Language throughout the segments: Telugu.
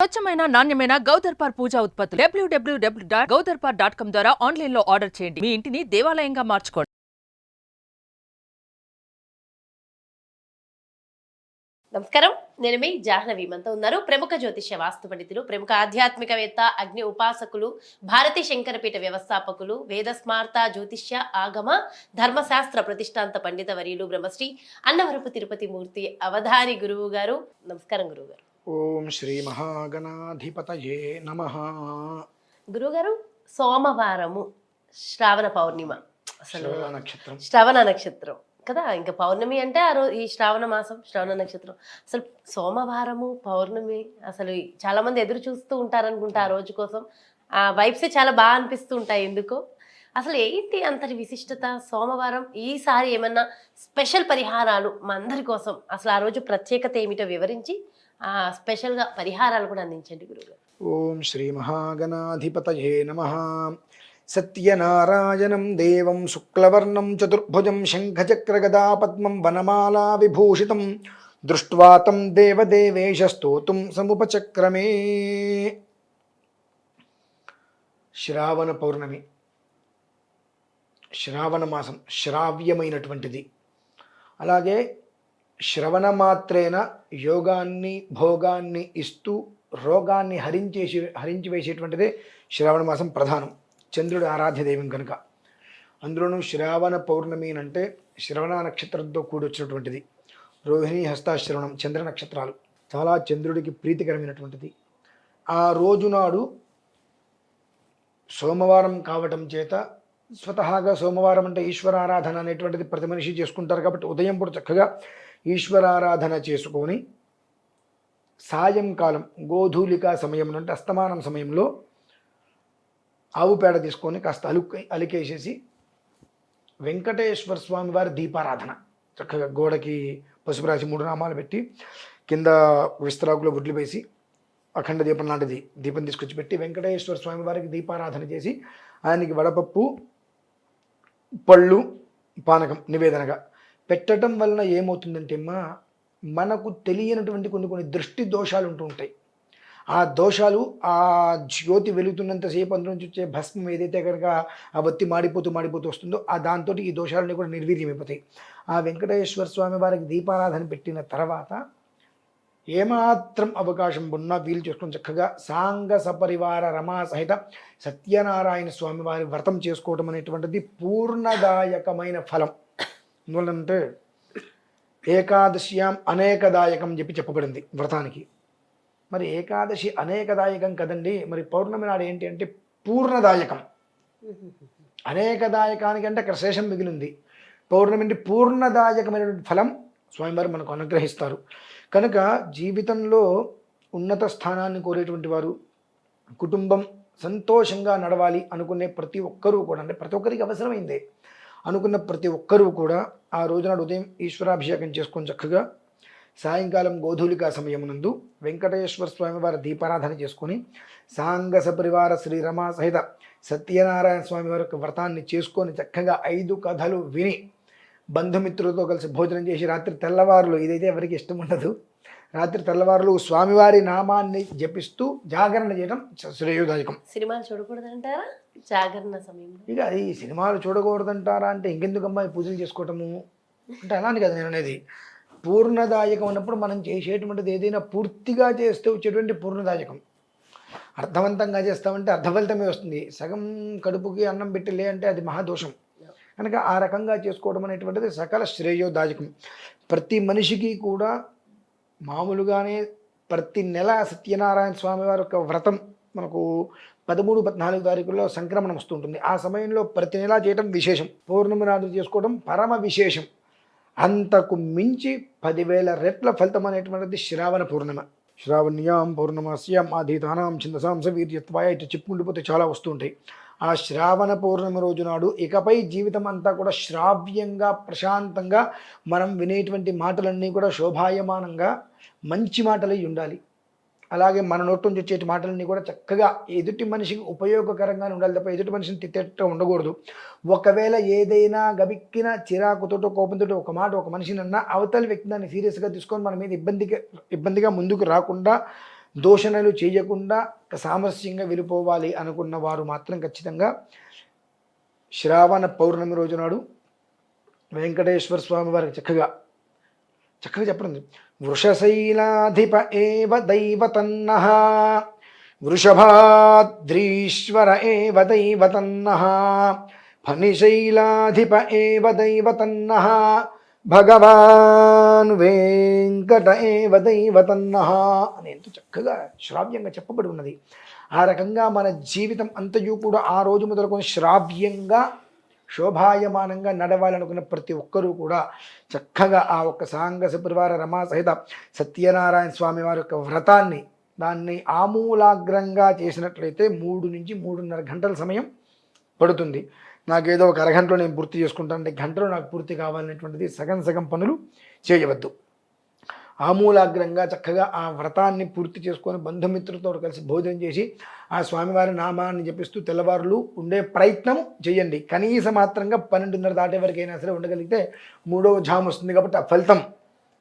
స్వచ్ఛమైన నాణ్యమైన గౌదర్పార్ పూజా ఉత్పత్తులు. డబ్ల్యూడబ్ల్యూడబ్ల్యూ డాట్ గౌదర్పార్ డాట్ కామ్ ద్వారా ఆన్లైన్లో ఆర్డర్ చేయండి. మీ ఇంటిని దేవాలయంగా మార్చుకోండి. నమస్కారం. నేను మీ జాహ్నవి. మంతా ఉన్నారు ప్రముఖ జ్యోతిష్య వాస్తు పండితులు ప్రముఖ ఆధ్యాత్మికవేత్త అగ్ని ఉపాసకులు భారతీ శంకరపీఠ వ్యవస్థాపకులు వేద స్మార్త జ్యోతిష్య ఆగమ ధర్మశాస్త్ర ప్రతిష్టాంత పండిత వర్యులు బ్రహ్మశ్రీ అన్నవరపు తిరుపతి మూర్తి అవధాని గురువు గారు. నమస్కారం గురువు గారు. ఓం శ్రీ మహాగణాధిపతయే నమ. గురువుగారు సోమవారము శ్రావణ పౌర్ణిమ. అసలు నక్షత్రం. శ్రవణ నక్షత్రం. కదా ఇంకా పౌర్ణమి అంటే ఆ రోజు ఈ శ్రావణ మాసం శ్రవణ నక్షత్రం. అసలు సోమవారము పౌర్ణమి అసలు చాలా మంది ఎదురు చూస్తూ ఉంటారనుకుంటా ఆ రోజు కోసం. ఆ వైబ్స్ చాలా బాగా అనిపిస్తూ ఉంటాయి ఎందుకో. అసలు ఏంటి అంతటి విశిష్టత? సోమవారం ఈసారి ఏమన్నా స్పెషల్ పరిహారాలు మా అందరి కోసం? అసలు ఆ రోజు ప్రత్యేకత ఏమిటో వివరించి స్పెషల్గా పరిహారాలు కూడా అందించండి గురువుగారు. ఓం శ్రీ మహాగణాధిపతయే నమ. సత్యనారాయణం దేవం శుక్లవర్ణం చతుర్భుజం శంఖచక్రగదా పద్మం వనమాలా విభూషితం దృష్ట్వా తం దేవదేవేశ స్తోతుం సముపచక్రమే. శ్రావణ పౌర్ణమి. శ్రావణ మాసం శ్రావ్యమైనటువంటిది. అలాగే శ్రవణ మాత్రేన యోగాన్ని భోగాన్ని ఇస్తూ రోగాన్ని హరించేసి హరించి వేసేటువంటిదే శ్రావణ మాసం ప్రధానం. చంద్రుడు ఆరాధ్య దైవం కనుక అందులోనూ శ్రావణ పౌర్ణమి అంటే శ్రవణ నక్షత్రంతో కూడి వచ్చినటువంటిది రోహిణి హస్తాశ్రవణం చంద్ర నక్షత్రాలు చాలా చంద్రుడికి ప్రీతికరమైనటువంటిది. ఆ రోజు నాడు సోమవారం కావటం చేత స్వతహాగా సోమవారం అంటే ఈశ్వరారాధన అనేటువంటిది ప్రతి మనిషి చేసుకుంటారు కాబట్టి ఉదయం పూట చక్కగా ఈశ్వరారాధన చేసుకొని సాయంకాలం గోధూలిక సమయం అంటే అస్తమానం సమయంలో ఆవు పేడ తీసుకొని కాస్త అలుకు అలికేసేసి వెంకటేశ్వర స్వామి వారి దీపారాధన. చక్కగా గోడకి పసుపు రాసి మూడు నామాలు పెట్టి కింద విస్తరాకులో గుడ్లు వేసి అఖండ దీపం లాంటిది దీపం తీసుకొచ్చి పెట్టి వెంకటేశ్వర స్వామి వారికి దీపారాధన చేసి ఆయనకి వడపప్పు పళ్ళు పానకం నివేదనగా. పెట్టడం వలన ఏమవుతుందంటే అమ్మా మనకు తెలియనటువంటి కొన్ని కొన్ని దృష్టి దోషాలు ఉంటూ ఉంటాయి. ఆ దోషాలు ఆ జ్యోతి వెలుగుతున్నంతసేపు అందులో నుంచి వచ్చే భస్మం ఏదైతే కనుక ఆ వత్తి మాడిపోతూ మాడిపోతూ వస్తుందో ఆ దాంతో ఈ దోషాలన్నీ కూడా నిర్వీర్యమైపోతాయి. ఆ వెంకటేశ్వర స్వామి వారికి దీపారాధన పెట్టిన తర్వాత ఏమాత్రం అవకాశం ఉన్నా వీలు చేసుకొని చక్కగా సాంగ సపరివార రమా సహిత సత్యనారాయణ స్వామి వారి వ్రతం చేసుకోవడం అనేటువంటిది పూర్ణదాయకమైన ఫలం. ఎందువల్లంటే ఏకాదశ్యాం అనేకదాయకం చెప్పి చెప్పబడింది వ్రతానికి. మరి ఏకాదశి అనేకదాయకం కదండి మరి పౌర్ణమి నాడు ఏంటి అంటే పూర్ణదాయకం. అనేకదాయకానికి అంటే అక్కడ శేషం మిగిలింది. పౌర్ణమి అంటే పూర్ణదాయకమైనటువంటి ఫలం స్వామివారు మనకు అనుగ్రహిస్తారు. కనుక జీవితంలో ఉన్నత స్థానాన్ని కోరేటువంటి వారు కుటుంబం సంతోషంగా నడవాలి అనుకునే ప్రతి ఒక్కరూ కూడా అంటే ప్రతి ఒక్కరికి అవసరమైందే అనుకున్న ప్రతి ఒక్కరూ కూడా ఆ రోజునాడు ఉదయం ఈశ్వరాభిషేకం చేసుకొని చక్కగా సాయంకాలం గోధూలికా సమయమునందు వెంకటేశ్వర స్వామి వారి దీపారాధన చేసుకొని సాంగ సపరివార శ్రీరమా సహిత సత్యనారాయణ స్వామి వారి యొక్క వ్రతాన్ని చేసుకొని చక్కగా ఐదు కథలు విని బంధుమిత్రులతో కలిసి భోజనం చేసి రాత్రి తెల్లవారులు ఇదైతే ఎవరికి ఇష్టం ఉండదు. రాత్రి తెల్లవారులు స్వామివారి నామాన్ని జపిస్తూ జాగరణ చేయడం శ్రేయోదాయకం. సినిమాలు చూడకూడదంటారా? జాగరణ సమయంలో. ఇక ఈ సినిమాలు చూడకూడదంటారా అంటే ఇంకెందుకమ్మా పూజలు చేసుకోవటము? అంటే అలాంటి కదా నేను అనేది. పూర్ణదాయకం అన్నప్పుడు మనం చేసేటువంటిది ఏదైనా పూర్తిగా చేస్తే వచ్చేటువంటి పూర్ణదాయకం. అర్థవంతంగా చేస్తామంటే అర్థఫలితమే వస్తుంది. సగం కడుపుకి అన్నం పెట్టి లే అంటే అది మహాదోషం. కనుక ఆ రకంగా చేసుకోవడం అనేటువంటిది సకల శ్రేయోదాయకం. ప్రతి మనిషికి కూడా మామూలుగానే ప్రతి నెల సత్యనారాయణ స్వామి వారి యొక్క వ్రతం మనకు పదమూడు పద్నాలుగు తారీఖుల్లో సంక్రమణం వస్తుంటుంది. ఆ సమయంలో ప్రతి నెల చేయటం విశేషం. పౌర్ణమి నాడు చేసుకోవడం పరమ విశేషం. అంతకు మించి పదివేల రెట్ల ఫలితం అనేటువంటిది శ్రావణ పూర్ణిమ. శ్రావణ్యాం పౌర్ణమాస్యాం ఆధీతానాం చిందసాంస వీర్యత్వాయ ఇటు చెప్పుకుంటూ చాలా వస్తుంటాయి ఆ శ్రావణ పౌర్ణమి రోజు నాడు ఇకపై జీవితం అంతా కూడా శ్రావ్యంగా ప్రశాంతంగా మనం వినేటువంటి మాటలన్నీ కూడా శోభాయమానంగా మంచి మాటలై ఉండాలి. అలాగే మన నోటి నుంచి వచ్చే మాటలన్నీ కూడా చక్కగా ఎదుటి మనిషికి ఉపయోగకరంగానే ఉండాలి తప్ప ఎదుటి మనిషిని తిట్టేట ఉండకూడదు. ఒకవేళ ఏదైనా గబిక్కిన చిరాకుతోటో కోపంతో ఒక మాట ఒక మనిషిని అన్నా అవతలి వ్యక్తి దాన్ని సీరియస్గా తీసుకొని మన మీద ఇబ్బందిగా ఇబ్బందిగా ముందుకు రాకుండా దోషణలు చేయకుండా సామరస్యంగా వెళ్ళిపోవాలి అనుకున్న వారు మాత్రం ఖచ్చితంగా శ్రావణ పౌర్ణమి రోజు నాడు వెంకటేశ్వర స్వామి వారికి చక్కగా చక్కగా చెప్పండి వృషశైలాధిప ఏవ దైవతన్న వృషభాద్రీశ్వర ఏవ దైవతన్న ఫణిశైలాధిప ఏవ దైవతన్న భగవాన్ వెంకట ఏవ దైవతన్నహ అని ఎంతో చక్కగా శ్రావ్యంగా చెప్పబడి ఉన్నది. ఆ రకంగా మన జీవితం అంతయు కూడా ఆ రోజు మొదలుకొని శ్రావ్యంగా శోభాయమానంగా నడవాలనుకున్న ప్రతి ఒక్కరూ కూడా చక్కగా ఆ ఒక్క సాంగ సుపరివార రమా సహిత సత్యనారాయణ స్వామి వారి యొక్క వ్రతాన్ని దాన్ని ఆమూలాగ్రంగా చేసినట్లయితే మూడు నుంచి మూడున్నర గంటల సమయం పడుతుంది. నాకేదో ఒక అరగంటలో నేను పూర్తి చేసుకుంటాను అంటే గంటలో నాకు పూర్తి కావాలనేటువంటిది సగం సగం పనులు చేయవద్దు. ఆమూలాగ్రంగా చక్కగా ఆ వ్రతాన్ని పూర్తి చేసుకొని బంధుమిత్రులతో కలిసి భోజనం చేసి ఆ స్వామివారి నామాన్ని జపిస్తూ తెల్లవారులు ఉండే ప్రయత్నం చేయండి. కనీస మాత్రంగా పన్నెండున్నర దాటే వరకైనా సరే ఉండగలిగితే మూడవ జామ్ వస్తుంది కాబట్టి ఆ ఫలితం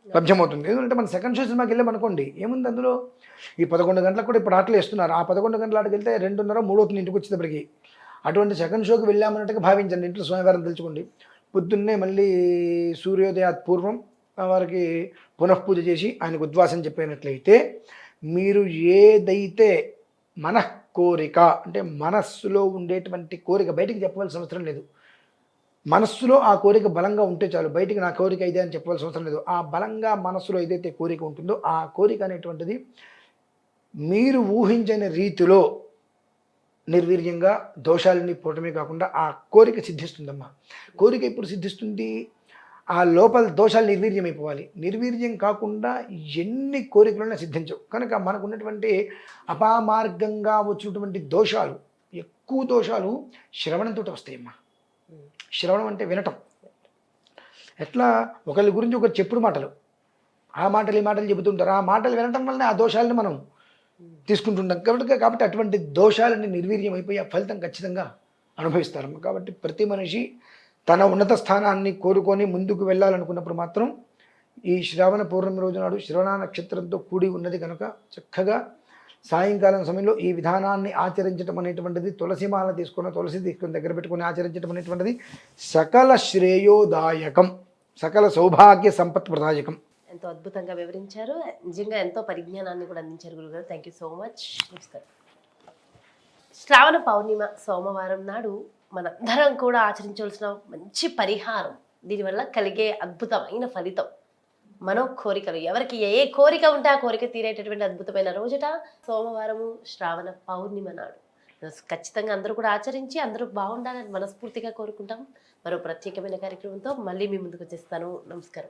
లభ్యమవుతుంది. ఎందుకంటే మన సెకండ్ షో సినిమాకి వెళ్ళాం అనుకోండి ఏముంది అందులో? ఈ పదకొండు గంటలకు కూడా ఇప్పుడు ఆటలు వేస్తున్నారు. ఆ పదకొండు గంటల ఆటకి వెళ్తే రెండున్నర మూడవుతుంది ఇంటికి వచ్చేటప్పటికి. అటువంటి సెకండ్ షోకి వెళ్ళామన్నట్టుగా భావించండి. ఇంట్లో స్వామివారం తెలుసుకోండి పొద్దున్నే మళ్ళీ సూర్యోదయాత్ పూర్వం వారికి పునఃపూజ చేసి ఆయనకు ఉద్వాసం చెప్పినట్లయితే మీరు ఏదైతే మన కోరిక అంటే మనస్సులో ఉండేటువంటి కోరిక బయటికి చెప్పవలసిన అవసరం లేదు. మనస్సులో ఆ కోరిక బలంగా ఉంటే చాలు బయటికి నా కోరిక ఇదే అని చెప్పవలసిన అవసరం లేదు. ఆ బలంగా మనస్సులో ఏదైతే కోరిక ఉంటుందో ఆ కోరిక అనేటువంటిది మీరు ఊహించని రీతిలో నిర్వీర్యంగా దోషాలని పోవటమే కాకుండా ఆ కోరిక సిద్ధిస్తుందమ్మా. కోరిక ఎప్పుడు సిద్ధిస్తుంది? ఆ లోపల దోషాలు నిర్వీర్యమైపోవాలి. నిర్వీర్యం కాకుండా ఎన్ని కోరికలైనా సిద్ధించవు. కనుక మనకున్నటువంటి అపామార్గంగా వచ్చినటువంటి దోషాలు ఎక్కువ దోషాలు శ్రవణంతో వస్తాయమ్మా. శ్రవణం అంటే వినటం. ఎట్లా? ఒకరి గురించి ఒకరు చెప్పుడు మాటలు. ఆ మాటలు ఈ మాటలు చెబుతుంటారు. ఆ మాటలు వినటం వల్లనే ఆ దోషాలను మనం తీసుకుంటుంటాం. కాబట్టి కాబట్టి అటువంటి దోషాలని నిర్వీర్యం అయిపోయి ఆ ఫలితం ఖచ్చితంగా అనుభవిస్తారు. కాబట్టి ప్రతి మనిషి తన ఉన్నత స్థానాన్ని కోరుకొని ముందుకు వెళ్ళాలనుకున్నప్పుడు మాత్రం ఈ శ్రావణ పౌర్ణమి రోజు నాడు శ్రవణ నక్షత్రంతో కూడి ఉన్నది కనుక చక్కగా సాయంకాలం సమయంలో ఈ విధానాన్ని ఆచరించడం అనేటువంటిది తులసిమాల తీసుకున్న తులసి తీసుకుని దగ్గర పెట్టుకుని ఆచరించడం అనేటువంటిది సకల శ్రేయోదాయకం సకల సౌభాగ్య సంపత్ ప్రదాయకం. ఎంతో అద్భుతంగా వివరించారు. నిజంగా ఎంతో పరిజ్ఞానాన్ని కూడా అందించారు గురుగారు. థ్యాంక్ యూ సో మచ్ నమస్కారం శ్రావణ పౌర్ణిమ సోమవారం నాడు మనందరం కూడా ఆచరించవలసిన మంచి పరిహారం. దీనివల్ల కలిగే అద్భుతమైన ఫలితం. మనో కోరికలు ఎవరికి ఏ కోరిక ఉంటే ఆ కోరిక తీరేటటువంటి అద్భుతమైన రోజుట సోమవారము శ్రావణ పౌర్ణిమ నాడు. ఖచ్చితంగా అందరూ కూడా ఆచరించి అందరూ బాగుండాలని మనస్ఫూర్తిగా కోరుకుంటాం. మరో ప్రత్యేకమైన కార్యక్రమంతో మళ్ళీ మీ ముందుకు వచ్చేస్తాను. నమస్కారం.